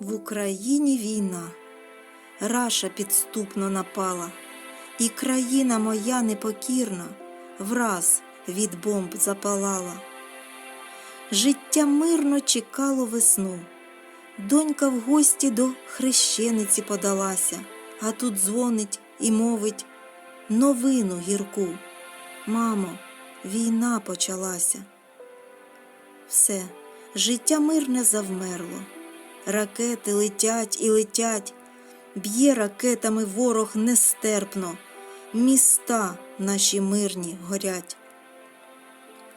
В Україні війна, раша підступно напала, і країна моя непокірна враз від бомб запалала. Життя мирно чекало весну. Донька в гості до хрещениці подалася, а тут дзвонить і мовить новину гірку. Мамо, війна почалася. Все, життя мирне завмерло. Ракети летять і летять, б'є ракетами ворог нестерпно, міста наші мирні горять.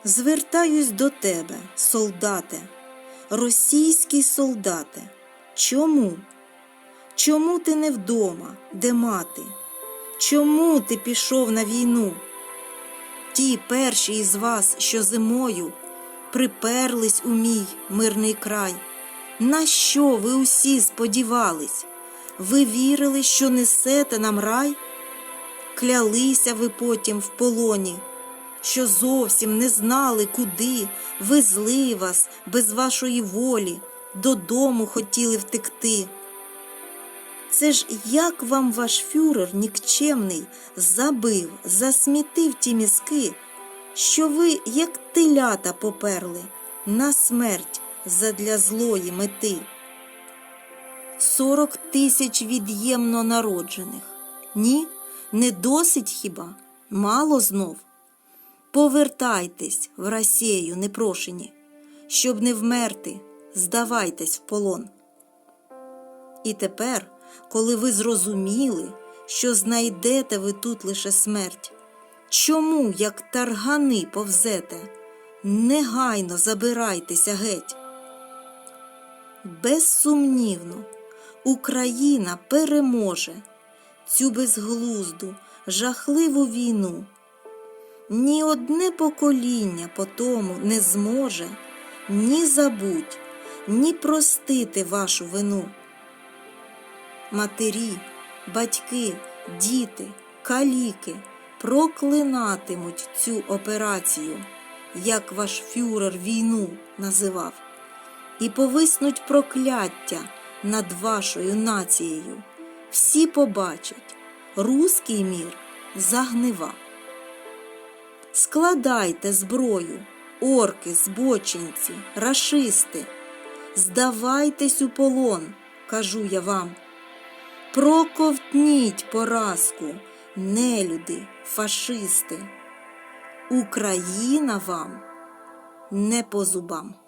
Звертаюсь до тебе, солдате, російський солдате. Чому? Чому ти не вдома, де мати? Чому ти пішов на війну? Ті перші із вас, що зимою приперлись у мій мирний край. На що ви усі сподівались? Ви вірили, що несете нам рай? Клялися ви потім в полоні, що зовсім не знали, куди везли вас без вашої волі, додому хотіли втекти. Це ж як вам ваш фюрер нікчемний забив, засмітив ті мізки, що ви, як телята, поперли на смерть задля злої мети. Сорок тисяч від'ємно народжених. Ні, не досить хіба, мало знов. Повертайтесь в Росію непрошені, щоб не вмерти, здавайтесь в полон. І тепер, коли ви зрозуміли, що знайдете ви тут лише смерть, чому, як таргани, повзете, негайно забирайтеся геть. Безсумнівно, Україна переможе цю безглузду, жахливу війну. Ні одне покоління по тому не зможе ні забудь, ні простити вашу вину. Матері, батьки, діти, каліки проклинатимуть цю операцію, як ваш фюрер війну називав, і повиснуть прокляття над вашою нацією. Всі побачать, руський мір загнива. Складайте зброю, орки, збочинці, рашисти, здавайтесь у полон, кажу я вам. Проковтніть поразку, нелюди, фашисти. Україна вам не по зубам.